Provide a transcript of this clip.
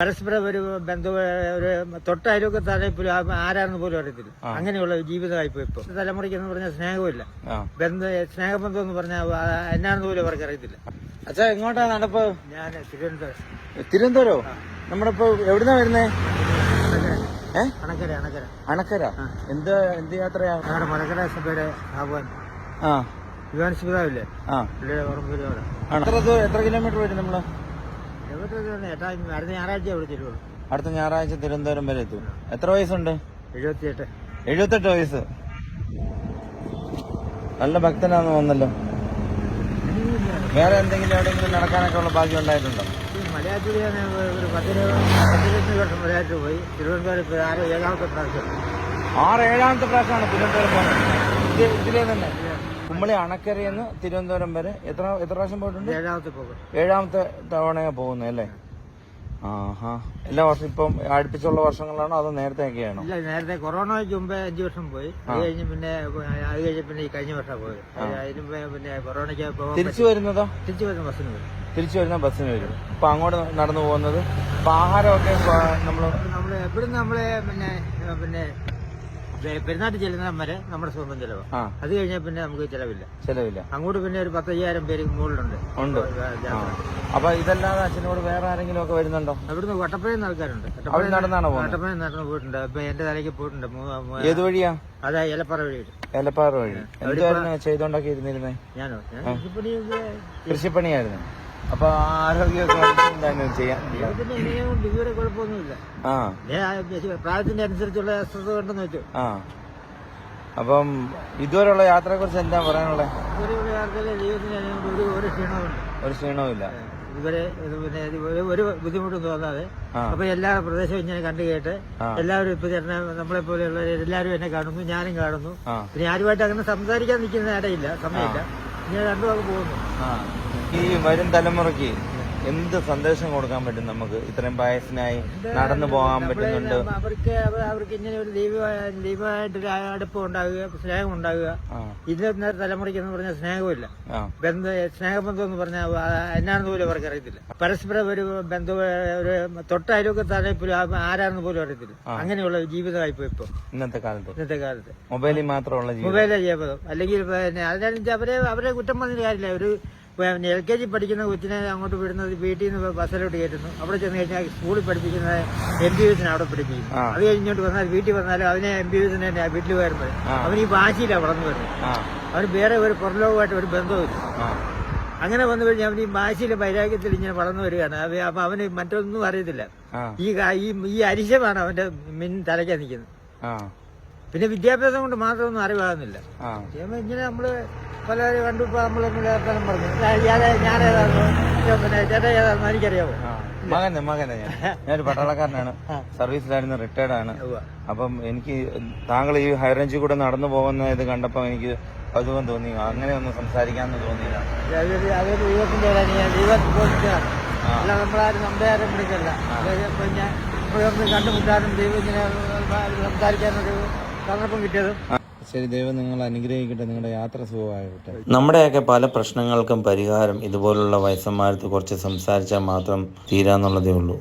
പരസ്പരം ഒരു ബന്ധു ഒരു തൊട്ടയലൊക്കത്താണെ പോലും ആ- ആരാണെന്ന് പോലും അറിയത്തില്ല. അങ്ങനെയുള്ള ജീവിതമായി പോയി ഇപ്പൊ തലമുറയ്ക്ക് എന്ന് പറഞ്ഞാൽ സ്നേഹമില്ല. ബന്ധ സ്നേഹബന്ധം എന്ന് പറഞ്ഞാൽ എന്നാണെന്ന് പോലും അവർക്ക് അറിയത്തില്ല. അച്ഛാ എങ്ങോട്ടാണ് നടപ്പ്? ഞാൻ തിരുവനന്തപുരം? തിരുവനന്തപുരം നമ്മളിപ്പോ എവിടുന്നാ വരുന്നേ? അണക്കര. അണക്കര അണക്കര. എന്ത് എന്ത് യാത്രയാ? ഞങ്ങളുടെ മലക്കര സഭയുടെ ആഹ്വാൻ ആ. യുവാൻ അവിടെ എത്ര കിലോമീറ്റർ വരും നമ്മൾ? അടുത്ത ഞായറാഴ്ച അടുത്ത തിരുവനന്തപുരം വരെ എത്തും. എത്ര വയസ്സുണ്ട്? എഴുപത്തിയെട്ട്. എഴുപത്തെട്ട് വയസ്സ്. നല്ല ഭക്തനാന്ന് വന്നല്ലോ വേറെ എന്തെങ്കിലും എവിടെയെങ്കിലും നടക്കാനൊക്കെ ഉള്ള ഭാഗ്യം ഉണ്ടായിട്ടുണ്ടോ? മലയാറ്റൂർ ഞാൻ ഒരു പത്തിരുപത് പത്തിരുപത്തി വർഷം മലയാറ്റൂർ പോയി. തിരുവനന്തപുരം ഇപ്പോൾ ആറ് ഏഴാമത്തെ പ്രാവശ്യം. ആറ് ഏഴാമത്തെ പ്രാവശ്യമാണ് തിരുവനന്തപുരം പോകുന്നത് ഇതിലേ തന്നെ. കുമ്മളി നിന്ന് തിരുവനന്തപുരം വരെ. എത്ര എത്ര പ്രാവശ്യം പോയിട്ടുണ്ട്? ഏഴാമത്തെ പോകും. ഏഴാമത്തെ തവണയാ പോകുന്നത് അല്ലേ? ആഹാ. എല്ലാ വർഷം ഇപ്പം അടുപ്പിച്ചുള്ള വർഷങ്ങളാണോ അതോ നേരത്തെ ഒക്കെയാണോ ഇല്ല നേരത്തെ കൊറോണയ്ക്ക് മുമ്പേ അഞ്ചു വർഷം പോയി. അത് കഴിഞ്ഞ് പിന്നെ അത് കഴിഞ്ഞ് പിന്നെ ഈ കഴിഞ്ഞ വർഷം പോയി അത് അതിന് പിന്നെ കൊറോണയ്ക്ക് തിരിച്ചു വരുന്നതോ? തിരിച്ചു വരുന്ന ബസ്സിന് വരും. തിരിച്ചു വരുന്ന ബസ്സിന് വരും. അപ്പൊ അങ്ങോട്ട് നടന്നു പോകുന്നത്? അപ്പൊ ആഹാരമൊക്കെ നമ്മൾ നമ്മൾ എവിടുന്ന് നമ്മൾ പിന്നെ പിന്നെ പെരുന്നാട്ടിൽ ചെല്ലുന്ന വരെ നമ്മുടെ സ്വന്തം ചെലവ്. അത് കഴിഞ്ഞാൽ പിന്നെ നമുക്ക് ചെലവില്ല. ചെലവില്ല. അങ്ങോട്ട് പിന്നെ ഒരു പത്തയ്യായിരം പേര് മുകളിലുണ്ട്. ഉണ്ട്. അപ്പൊ ഇതല്ലാതെ അച്ഛനോട് വേറെ ആരെങ്കിലും ഒക്കെ വരുന്നുണ്ടോ? അവിടുന്ന് വട്ടപ്പഴയിൽ നിന്ന് ആൾക്കാരുണ്ട് നടന്നാണോ വട്ടപ്പഴയിൽ നടന്ന് പോയിട്ടുണ്ട്. ഇപ്പൊ എന്റെ തലയ്ക്ക് പോയിട്ടുണ്ട്. ഏത് വഴിയാ? അതാ ഏലപ്പാറ വഴി ഏലപ്പാറ വഴി. എന്തായിരുന്നു ചെയ്തോണ്ടൊക്കെ ഇരുന്നിരുന്നേ? ഞാനോ? കൃഷിപ്പണിയായിരുന്നു. അപ്പൊ ആരോഗ്യമൊക്കെ ചെയ്യാൻ കുഴപ്പമൊന്നുമില്ല. ആ. പ്രായത്തിന്റെ അനുസരിച്ചുള്ള അസ്വസ്ഥ ഉണ്ടെന്ന് വെച്ചു. ആ. അപ്പം ഇതുവരെയുള്ള യാത്രയെ കുറിച്ച് എന്താ പറയാനുള്ളത് ഇതുവരെയുള്ള ഒരു ഒരു ഇവരെ ഒരു ക്ഷീണവും ഇല്ല ഇതുവരെ പിന്നെ ഒരു- ബുദ്ധിമുട്ടും തോന്നാതെ. അപ്പൊ എല്ലാ പ്രദേശവും ഇങ്ങനെ കണ്ടു കേട്ട് എല്ലാവരും ഇപ്പൊ ചേട്ടനെ നമ്മളെ പോലെയുള്ള എല്ലാവരും എന്നെ കാണുന്നു ഞാനും കാണുന്നു. പിന്നെ ആരുമായിട്ട് അങ്ങനെ സംസാരിക്കാൻ നിൽക്കുന്ന ഇടയില്ല സമയമില്ല. ഞാൻ രണ്ടു നാൾ പോകുന്നു. ആ ഈ വരും തലമുറയ്ക്ക് എന്ത് സന്ദേശം കൊടുക്കാൻ പറ്റും നമുക്ക്? ഇത്രയും വയസ്സിനായി നടന്നു പോകാൻ പറ്റുന്നുണ്ട്. അവർക്ക് അവർക്ക് ഇങ്ങനെ ഒരു ദൈവമായിട്ട് ദൈവമായിട്ടൊരു അടുപ്പം ഉണ്ടാകുക സ്നേഹം ഉണ്ടാകുക ഇന്നത്തെ തലമുറയ്ക്ക് എന്ന് പറഞ്ഞാൽ സ്നേഹമില്ല. ബന്ധ സ്നേഹബന്ധം എന്ന് പറഞ്ഞാൽ എന്നാണെന്ന് പോലും അവർക്ക് അറിയത്തില്ല. പരസ്പരം ഒരു ബന്ധ ഒരു തൊട്ടയലൊക്കത്താണെ പോലും ആരാണെന്ന് പോലും അറിയത്തില്ല. അങ്ങനെയുള്ള ജീവിതമായി ഇപ്പൊ. ഇന്നത്തെ കാലത്ത്. ഇന്നത്തെ കാലത്ത്. മൊബൈലിൽ മാത്രമുള്ള മൊബൈലിലെ ജീവിതം അല്ലെങ്കിൽ പിന്നെ അതിനനുസരിച്ച് അവരെ അവരെ കുറ്റം പറഞ്ഞിട്ട് കാര്യമില്ല. ഒരു എൽ കെ ജി പഠിക്കുന്ന കൊച്ചിനെ അങ്ങോട്ട് വിടുന്നത് വീട്ടിൽ നിന്ന് ബസ്സിലോട്ട് കയറ്റുന്നു. അവിടെ ചെന്ന് കഴിഞ്ഞാൽ സ്കൂളിൽ പഠിപ്പിക്കുന്നത് എം ബി എസിനെ അവിടെ പഠിപ്പിക്കും. അത് കഴിഞ്ഞോട്ട് വന്നാൽ വീട്ടിൽ വന്നാലും അവനെ എം ബി എസിനെ തന്നെ വീട്ടിൽ വരുമ്പോൾ. അവൻ ഈ ഭാഷയിലാണ് വളർന്നു വരുന്നത്. അവന് വേറെ ഒരു പുറലോകമായിട്ട് ഒരു ബന്ധവുമില്ല. ആ. അങ്ങനെ വന്നു കഴിഞ്ഞാൽ അവൻ ഈ ഭാഷയിലെ വൈരാഗ്യത്തിൽ ഇങ്ങനെ വളർന്നു വരികയാണ്. അപ്പൊ അവന് മറ്റൊന്നും അറിയത്തില്ല. ഈ ഈ അരിശമാണ് അവന്റെ മിൻ തലയ്ക്കാൻ നിൽക്കുന്നത്. പിന്നെ വിദ്യാഭ്യാസം കൊണ്ട് മാത്രമൊന്നും അറിവാകുന്നില്ല. ഇങ്ങനെ നമ്മൾ പലരും കണ്ടു ഇപ്പൊ നമ്മളൊന്നും ഏർപ്പെടാൻ പറഞ്ഞു. ഞാൻ ഞാനേതാണെന്നോ പിന്നെ ചേട്ടാ ഏതായിരുന്നു എനിക്കറിയാമോ മകനെ മകനെ ഞാൻ. ഞാനൊരു പട്ടാളക്കാരനാണ്. സർവീസിലായിരുന്നു റിട്ടയർഡ് ആണ്. അപ്പം എനിക്ക് താങ്കൾ ഈ ഹൈറേഞ്ചിൽ കൂടെ നടന്നു പോകുന്ന ഇത് കണ്ടപ്പോൾ എനിക്ക് കൗതുകം തോന്നി. അങ്ങനെ ഒന്ന് സംസാരിക്കാമെന്ന് തോന്നിയില്ല. അതൊരു ദൈവത്തിന്റെ അല്ല നമ്മളാരും ആരും വിളിക്കല്ല പിന്നെ കണ്ടുമുട്ടാനും ദൈവം ഇങ്ങനെ സംസാരിക്കാനൊരു സന്ദർഭം കിട്ടിയതും ശരി ദൈവം നിങ്ങൾ അനുഗ്രഹിക്കട്ടെ നിങ്ങളുടെ യാത്ര സുഖമാകട്ടെ. നമ്മുടെയൊക്കെ പല പ്രശ്നങ്ങൾക്കും പരിഹാരം ഇതുപോലുള്ള വയസ്സന്മാരത്ത് കുറച്ച് സംസാരിച്ചാൽ മാത്രം തീരാന്നുള്ളതേ ഉള്ളൂ.